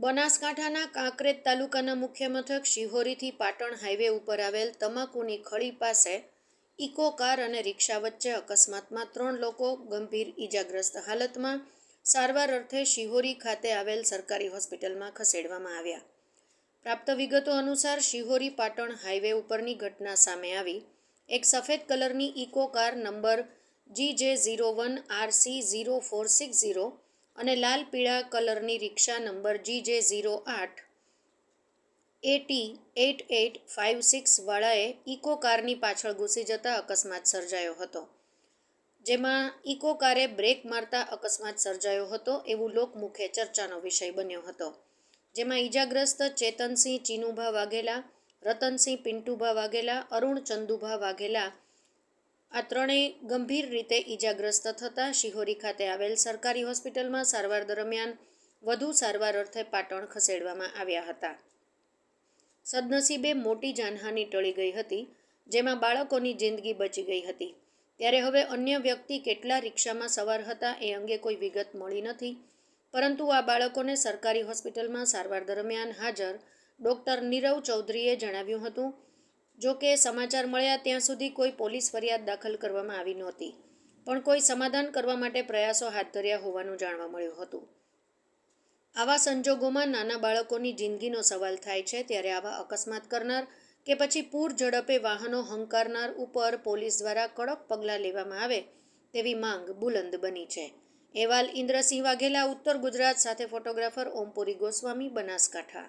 બનાસકાંઠાના કાંકરેજ તાલુકાના મુખ્ય મથક શિહોરીથી પાટણ હાઈવે ઉપર આવેલ તમાકુની ખળી પાસે ઇકો કાર અને રિક્ષા વચ્ચે અકસ્માતમાં ત્રણ લોકો ગંભીર ઈજાગ્રસ્ત હાલતમાં સારવાર અર્થે શિહોરી ખાતે આવેલ સરકારી હોસ્પિટલમાં ખસેડવામાં આવ્યા. પ્રાપ્ત વિગતો અનુસાર શિહોરી પાટણ હાઈવે ઉપરની ઘટના સામે આવી. એક સફેદ કલરની eco car number G J zero one RC zero four six zero અને લાલ પીળા કલરની રિક્ષા નંબર જી જે ઝીરો આઠ. Eighty eight eight five six વાળાએ ઇકો કારની પાછળ ઘૂસી જતા અકસ્માત સર્જાયો હતો. જેમાં ઇકો કારે બ્રેક મારતા અકસ્માત સર્જાયો હતો એવું લોકમુખે ચર્ચાનો વિષય બન્યો હતો. જેમાં ઈજાગ્રસ્ત ચેતનસિંહ ચીનુભા વાઘેલા, રતનસિંહ પિન્ટુભા વાઘેલા, અરુણ ચંદુભા વાઘેલા આ ત્રણેય ગંભીર રીતે ઈજાગ્રસ્ત થતાં શિહોરી ખાતે આવેલ સરકારી હોસ્પિટલમાં સારવાર દરમિયાન વધુ સારવાર અર્થે પાટણ ખસેડવામાં આવ્યા હતા. સદનસીબે મોટી જાનહાનિ ટળી ગઈ હતી, જેમાં બાળકોની જિંદગી બચી ગઈ હતી. ત્યારે હવે અન્ય વ્યક્તિ કેટલા રિક્ષામાં સવાર હતા એ અંગે કોઈ વિગત મળી નથી, પરંતુ આ બાળકોને સરકારી હોસ્પિટલમાં સારવાર દરમિયાન હાજર ડૉક્ટર નીરવ ચૌધરીએ જણાવ્યું હતું જો કે સમાચાર મળ્યા ત્યાં સુધી કોઈ પોલીસ ફરિયાદ દાખલ કરવામાં આવી નહોતી, પણ કોઈ સમાધાન કરવા માટે પ્રયાસો હાથ ધર્યા હોવાનું જાણવા મળ્યું હતું. આવા સંજોગોમાં નાના બાળકોની જિંદગીનો સવાલ થાય છે ત્યારે આવા અકસ્માત કરનાર કે પછી પૂર ઝડપે વાહનો હંકારનાર ઉપર પોલીસ દ્વારા કડક પગલાં લેવામાં આવે તેવી માંગ બુલંદ બની છે. અહેવાલ ઇન્દ્રસિંહ વાઘેલા, ઉત્તર ગુજરાત, સાથે ફોટોગ્રાફર ઓમપુરી ગોસ્વામી, બનાસકાંઠા.